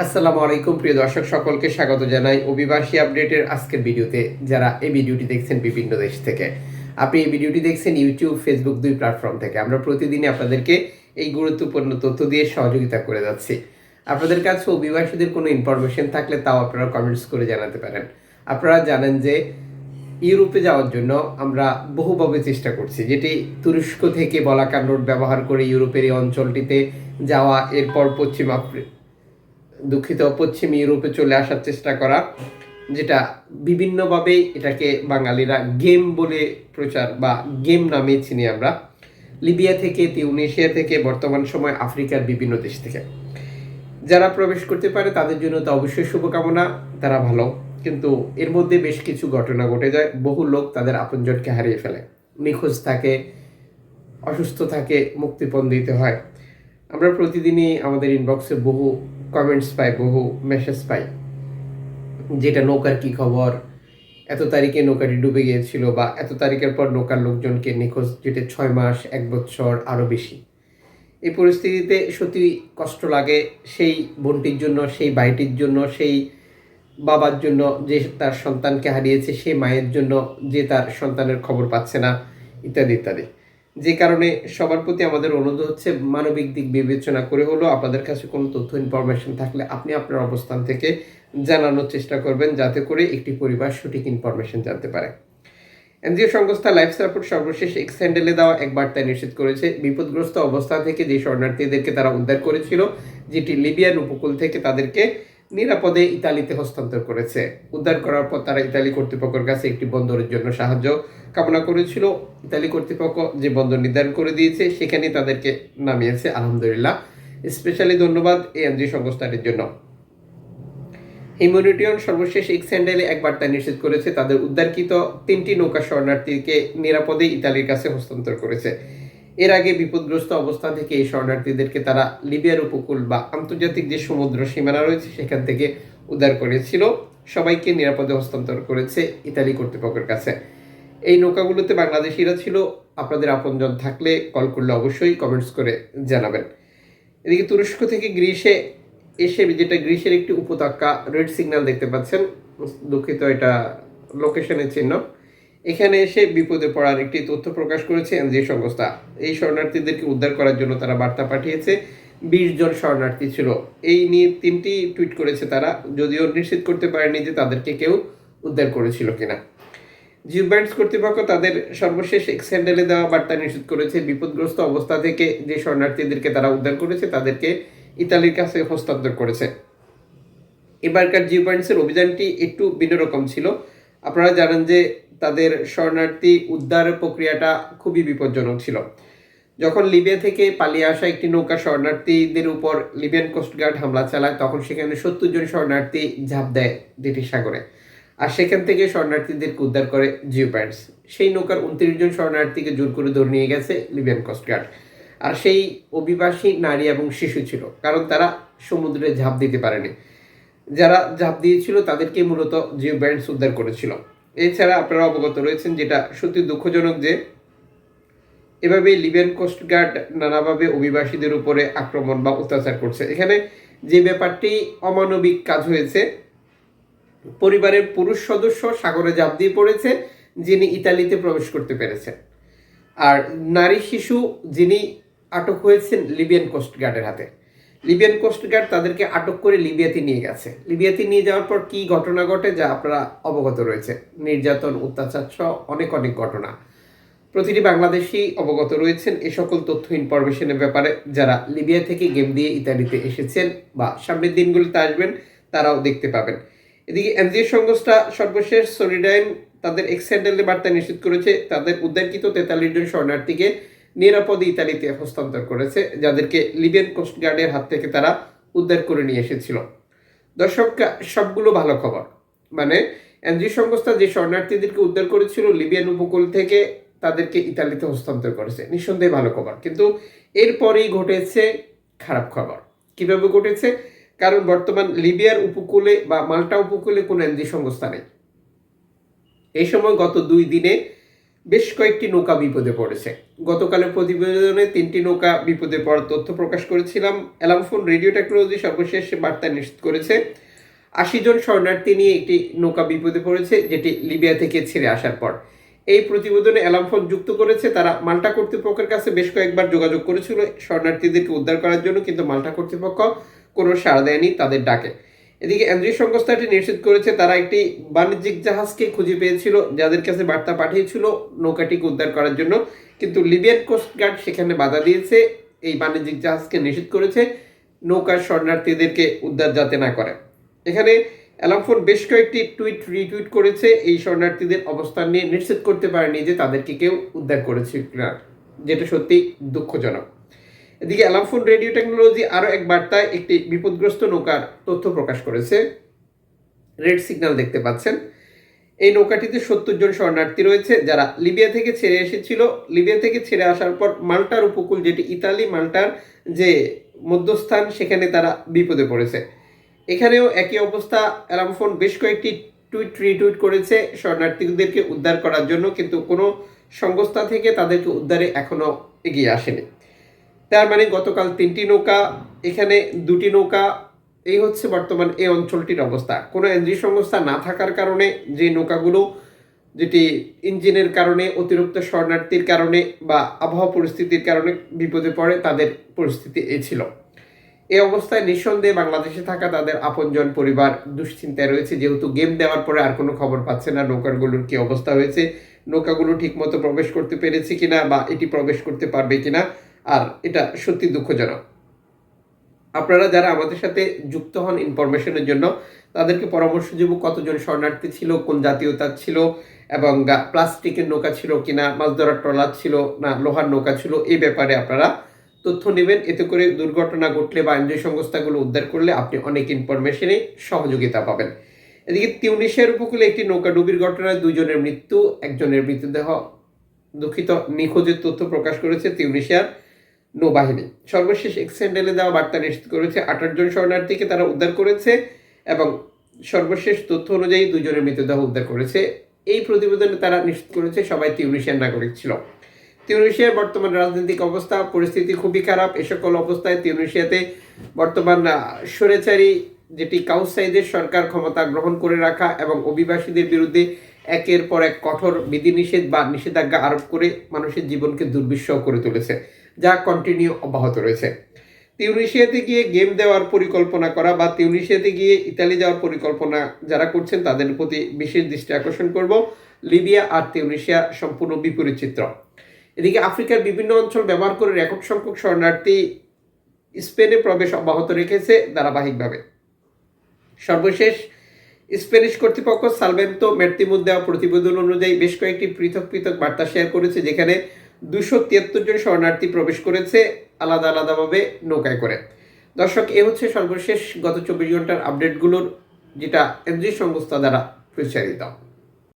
আসসালামু আলাইকুম, প্রিয় দর্শক, সকলকে স্বাগত জানাই অভিবাসী আপডেটের আজকের ভিডিওতে। যারা এই ভিডিওটি দেখছেন বিভিন্ন দেশ থেকে, আপনি এই ভিডিওটি দেখছেন ইউটিউব, ফেসবুক দুই প্ল্যাটফর্ম থেকে। আমরা প্রতিদিনই আপনাদেরকে এই গুরুত্বপূর্ণ তথ্য দিয়ে সহযোগিতা করে যাচ্ছি। আপনাদের কাছে অভিবাসীদের কোনো ইনফরমেশন থাকলে তাও আপনারা কমেন্টস করে জানাতে পারেন। আপনারা জানেন যে ইউরোপে যাওয়ার জন্য আমরা বহুভাবে চেষ্টা করছি। যেটি তুরস্ক থেকে বলাকার রোড ব্যবহার করে ইউরোপের এই অঞ্চলটিতে যাওয়া, এরপর পশ্চিম আফ্রি দুঃখিত, পশ্চিম ইউরোপে চলে আসার চেষ্টা করা, যেটা বিভিন্নভাবে এটাকে বাঙালিরা গেম বলে প্রচার বা গেম নামে চিনি আমরা। লিবিয়া থেকে, তিউনেশিয়া থেকে, বর্তমান সময় আফ্রিকার বিভিন্ন দেশ থেকে। যারা প্রবেশ করতে পারে, তাদের জন্য তো অবশ্যই শুভকামনা, তারা ভালো। কিন্তু এর মধ্যে বেশ কিছু ঘটনা ঘটে যায়, বহু লোক তাদের আপনজনকে হারিয়ে ফেলে। নিখোঁজ থাকে, অসুস্থ থাকে, মুক্তিপণ দিতে হয়। আমরা প্রতিদিনই আমাদের ইনবক্সে বহু কমেন্টস পাই, বহু মেসেজ পাই। যেটা নৌকার কি খবর, এত তারিখে নৌকাটি ডুবে গিয়েছিল বা এত তারিখের পর নৌকার লোকজনকে নিখোঁজ, যেটা ছয় মাস, এক বছর, আরও বেশি। এই পরিস্থিতিতে সত্যি কষ্ট লাগে সেই বোনটির জন্য, সেই ভাইটির জন্য, সেই বাবার জন্য যে তার সন্তানকে হারিয়েছে, সেই মায়ের জন্য যে তার সন্তানের খবর পাচ্ছে না, ইত্যাদি ইত্যাদি। যে কারণে সবার প্রতি আমাদের অনুরোধ হচ্ছে মানবিক দিক বিবেচনা করে হলেও আপনাদের কাছে কোনো তথ্য ইনফরমেশন থাকলে আপনি আপনার অবস্থান থেকে জানানোর চেষ্টা করবেন যাতে করে একটি পরিবার সঠিক ইনফরমেশন জানতে পারে। এনজিও সংস্থা লাইফ সাপোর্ট সর্বশেষ এক্স হ্যান্ডেলে দেওয়া এক বার্তায় নিশ্চিত করেছে, বিপদগ্রস্ত অবস্থা থেকে যে শরণার্থীদেরকে তারা উদ্ধার করেছিল, যেটি লিবিয়ান উপকূল থেকে তাদেরকে নিরাপদে ইতালিতে হস্তান্তর করেছে। উদ্ধার করার পর তারা ইতালি কর্তৃপক্ষের কাছে একটি বন্দরের জন্য সাহায্য কামনা করেছিল। ইতালি কর্তৃপক্ষ যে বন্দর নির্ধারণ করে দিয়েছে সেখানে তাদেরকে নামিয়েছে, আলহামদুলিল্লাহ। স্পেশালি ধন্যবাদ এই এনজিও সংস্থাটির জন্য। হিউম্যানিটিয়ন সর্বশেষ এক্স হ্যান্ডেলে এক বার্তা নিশ্চিত করেছে, তাদের উদ্ধারকৃত তিনটি নৌকা শরণার্থীকে নিরাপদে ইতালির কাছে হস্তান্তর করেছে। এর আগে বিপদগ্রস্ত অবস্থা থেকে এই শরণার্থীদেরকে তারা লিবিয়ার উপকূল বা আন্তর্জাতিক যে সমুদ্র সীমানা রয়েছে, সেখান থেকে উদ্ধার করেছিল। সবাইকে নিরাপদে হস্তান্তর করেছে ইতালি কর্তৃপক্ষের কাছে। এই নৌকাগুলোতে বাংলাদেশিরা ছিল। আপনাদের আপনজন থাকলে কল করলে অবশ্যই কমেন্টস করে জানাবেন। এদিকে তুরস্ক থেকে গ্রিসে এসে যেটা গ্রিসের একটি উপত্যকা, রেড সিগন্যাল দেখতে পাচ্ছেন। দুঃখিত, এটা লোকেশনের চিহ্ন। এখানে এসে বিপদে পড়ার একটি তথ্য প্রকাশ করেছে এনজিও সংস্থা। এই শরণার্থীদেরকে উদ্ধার করার জন্য তারা বার্তা পাঠিয়েছে। বিশ জন শরণার্থী ছিল। এই নিয়ে তিনটি টুইট করেছে তারা। যদিও নিশ্চিত করতে পারেনি যে তাদেরকে কেউ উদ্ধার করেছিল কিনা। জিও ব্যান্ডস কর্তৃপক্ষ তাদের সর্বশেষ এক্স হ্যান্ডেলে দেওয়া বার্তা নিশ্চিত করেছে। বিপদগ্রস্ত অবস্থা থেকে যে শরণার্থীদেরকে তারা উদ্ধার করেছে, তাদেরকে ইতালির কাছে হস্তান্তর করেছে। এবারকার জিও পয়েন্টসের অভিযানটি একটু ভিন্ন রকম ছিল। আপনারা জানেন যে তাদের শরণার্থী উদ্ধার প্রক্রিয়াটা খুবই বিপজ্জনক ছিল। যখন লিবিয়া থেকে পালিয়ে আসা একটি নৌকা শরণার্থীদের উপর লিবিয়ান কোস্টগার্ড হামলা চালায়, তখন সেখানে সত্তর জন শরণার্থী ঝাঁপ দেয় ব্রিটিশ সাগরে। আর সেখান থেকে শরণার্থীদেরকে উদ্ধার করে জিও প্যান্টস সেই নৌকার উনত্রিশ জন শরণার্থীকে জোর করে ধরে নিয়ে গেছে লিবিয়ান কোস্টগার্ড আর সেই অভিবাসী নারী এবং শিশু ছিল, কারণ তারা সমুদ্রে ঝাঁপ দিতে পারেনি। যারা ঝাঁপ দিয়েছিল, তাদেরকে মূলত জিও ব্যান্ডস উদ্ধার করেছিল। এছাড়া আপনারা অবগত রয়েছেন যেটা সত্যি দুঃখজনক যে, এভাবে লিবিয়ান কোস্টগার্ড নানাভাবে অভিবাসীদের উপরে আক্রমণ বা অত্যাচার করছে। এখানে যে ব্যাপারটি অমানবিক কাজ হয়েছে, পরিবারের পুরুষ সদস্য সাগরে ঝাঁপ দিয়ে পড়েছে, যিনি ইতালিতে প্রবেশ করতে পেরেছেন। আর নারী শিশু যিনি আটক হয়েছেন লিবিয়ান কোস্টগার্ডের হাতে। লিবিয়ান কোস্টগার্ড তাদেরকে আটক করে লিবিয়াতে নিয়ে গেছে। লিবিয়াতে নিয়ে যাওয়ার পর কি ঘটনা ঘটে যা আপনারা অবগত রয়েছে নির্যাতন, অত্যাচার সহ অনেক অনেক ঘটনা। প্রতিটি বাংলাদেশি অবগত রয়েছেন এ সকল তথ্য ইনফরমেশনের ব্যাপারে। যারা লিবিয়া থেকে গেম দিয়ে ইতালিতে এসেছেন বা সামনের দিনগুলিতে আসবেন, তারাও দেখতে পাবেন। এদিকে এনজিও সংস্থা সর্বশেষ সলিডাইন তাদের এক্সেন্ডেলে বার্তা নিশ্চিত করেছে। তাদের উদ্ধারকৃত তেতাল্লিশ জন শরণার্থীকে নিরাপদে ইতালিতে হস্তান্তর করেছে, যাদেরকে লিবিয়ান কোস্টগার্ডের হাত থেকে তারা উদ্ধার করে নিয়ে এসেছিল। দর্শক, সবগুলো ভালো খবর। মানে এনজিও সংস্থা যে শরণার্থীদেরকে উদ্ধার করেছিল লিবিয়ান উপকূল থেকে, তাদেরকে ইতালিতে হস্তান্তর করেছে। নিঃসন্দেহে ভালো খবর। কিন্তু এরপরেই ঘটেছে খারাপ খবর। কীভাবে ঘটেছে? কারণ বর্তমান লিবিয়ার উপকূলে বা মাল্টা উপকূলে কোনো এনজিও সংস্থা নেই। এই সময় গত দুই দিনে বেশ কয়েকটি নৌকা বিপদে পড়েছে। গতকালের প্রতিবেদনে তিনটি নৌকা বিপদে পড়ার তথ্য প্রকাশ করেছিলাম। অ্যালামফোন রেডিও টেকনোলজি সর্বশেষ বার্তা নিশ্চিত করেছে। আশি জন শরণার্থী নিয়ে একটি নৌকা বিপদে পড়েছে, যেটি লিবিয়া থেকে ছেড়ে আসার পর। এই প্রতিবেদনে অ্যালামফোন যুক্ত করেছে, তারা মাল্টা কর্তৃপক্ষের কাছে বেশ কয়েকবার যোগাযোগ করেছিল। শরণার্থীদেরকে উদ্ধার করার জন্য কিন্তু মাল্টা কর্তৃপক্ষ কোনো সাড়া দেয়নি তাদের ডাকে। এদিকে এনজিও সংস্থাটি নিশ্চিত করেছে তারা একটি বাণিজ্যিক জাহাজকে খুঁজে পেয়েছিল, যাদের কাছে বার্তা পাঠিয়েছিল নৌকাটিকে উদ্ধার করার জন্য। কিন্তু লিবিয়ান কোস্টগার্ড সেখানে বাধা দিয়েছে, এই বাণিজ্যিক জাহাজকে নিষেধ করেছে, নৌকার শরণার্থীদেরকে উদ্ধার যাতে না করে। এখানে অ্যালামফোন বেশ কয়েকটি টুইট রিটুইট করেছে, এই শরণার্থীদের অবস্থান নিয়ে নিশ্চিত করতে পারেনি যে তাদেরকে কেউ উদ্ধার করেছে যেটা সত্যি দুঃখজনক। এদিকে অ্যালামফোন রেডিও টেকনোলজি আরও এক বার্তায় একটি বিপদগ্রস্ত নৌকার তথ্য প্রকাশ করেছে। রেড সিগন্যাল দেখতে পাচ্ছেন। এই নৌকাটিতে সত্তর জন শরণার্থী রয়েছে যারা লিবিয়া থেকে ছেড়ে এসেছিল। লিবিয়া থেকে ছেড়ে আসার পর মাল্টার উপকূল যেটি ইতালি, মাল্টার যে মধ্যস্থান, সেখানে তারা বিপদে পড়েছে। এখানেও একই অবস্থা। অ্যালামফোন বেশ কয়েকটি টুইট, রিটুইট করেছে শরণার্থীদেরকে উদ্ধার করার জন্য, কিন্তু কোনো সংস্থা থেকে তাদেরকে উদ্ধারে এখনও এগিয়ে আসেনি। তার মানে গতকাল তিনটি নৌকা, এখানে দুটি নৌকা, এই হচ্ছে বর্তমান এই অঞ্চলটির অবস্থা। কোনো এনজি সংস্থা না থাকার কারণে, যে নৌকাগুলো, যেটি ইঞ্জিনের কারণে, অতিরিক্ত শরণার্থীর কারণে বা আবহাওয়া পরিস্থিতির কারণে বিপদে পড়ে, তাদের পরিস্থিতি এ ছিল। এই অবস্থায় নিঃসন্দেহে বাংলাদেশে থাকা তাদের আপনজন পরিবার দুশ্চিন্তায় রয়েছে। যেহেতু গেম দেওয়ার পরে আর কোনো খবর পাচ্ছে না নৌকাগুলোর কি অবস্থা হয়েছে, নৌকাগুলো ঠিকমতো প্রবেশ করতে পেরেছে কিনা বা এটি প্রবেশ করতে পারবে কিনা আর এটা সত্যি দুঃখজনক। আপনারা যারা আমাদের সাথে যুক্ত হন ইনফরমেশনের জন্য, তাদেরকে পরামর্শ দেব কতজন শরণার্থী ছিল, কোন জাতীয়তার ছিল, এবং প্লাস্টিকের নৌকা ছিল কিনা মাছ ধরার ট্রলার ছিল না, লোহার নৌকা ছিল, এই ব্যাপারে আপনারা তথ্য নেবেন। এতে করে দুর্ঘটনা ঘটলে বা এনজিও সংস্থাগুলো উদ্ধার করলে আপনি অনেক ইনফরমেশনে সহযোগিতা পাবেন। এদিকে তিউনিশিয়ার উপকূলে একটি নৌকা ডুবির ঘটনায় দুইজনের মৃত্যু, একজনের মৃতদেহ দুঃখিত, নিখোঁজের তথ্য প্রকাশ করেছে তিউনিশিয়ার নৌবাহিনী। সর্বশেষ এক্সেন্ডেলে দেওয়া বার্তা নিশ্চিত করেছে আঠাশ জন শরণার্থীকে তারা উদ্ধার করেছে এবং সর্বশেষ তথ্য অনুযায়ী দুজনের মৃতদেহ উদ্ধার করেছে। এই প্রতিবেদনে তারা নিশ্চিত করেছে, সবাই তিউনিশিয়ার নাগরিক ছিল। তিউনিশিয়ার বর্তমান রাজনৈতিক অবস্থা, পরিস্থিতি খুবই খারাপ। এ সকল অবস্থায় তিউনিশিয়াতে বর্তমান স্বৈরাচারী যেটি কাউসাইদের সরকার ক্ষমতা গ্রহণ করে রাখা এবং অভিবাসীদের বিরুদ্ধে একের পর এক কঠোর বিধিনিষেধ বা নিষেধাজ্ঞা আরোপ করে মানুষের জীবনকে দুর্বিষহ করে তুলেছে। যা কন্টিনিউ অব্যাহত রয়েছে। তিউনিশিয়াতে গিয়ে গেম দেওয়ার পরিকল্পনা করা বা তিউনিশিয়াতে গিয়ে ইতালি যাওয়ার পরিকল্পনা যারা করছেন, তাদের প্রতি বিশেষ দৃষ্টি আকর্ষণ করব। লিবিয়া আর তিউনিশিয়া সম্পূর্ণ বিপরীত চিত্র এদিকে আফ্রিকার বিভিন্ন অঞ্চল ব্যবহার করে রেকর্ড সংখ্যক শরণার্থী স্পেনে প্রবেশ অব্যাহত রেখেছে ধারাবাহিকভাবে। সর্বশেষ, স্প্যানিশ কর্তৃপক্ষ সালভেন্তো মের্তিমুদ দেওয়া প্রতিবেদন অনুযায়ী বেশ কয়েকটি পৃথক পৃথক বার্তা শেয়ার করেছে, যেখানে দুশো তিয়াত্তর জন শরণার্থী প্রবেশ করেছে আলাদা আলাদাভাবে নৌকায় করে। দর্শক, এ হচ্ছে সর্বশেষ গত চব্বিশ ঘণ্টার আপডেটগুলোর যেটা এনজি সংস্থা দ্বারা প্রচারিত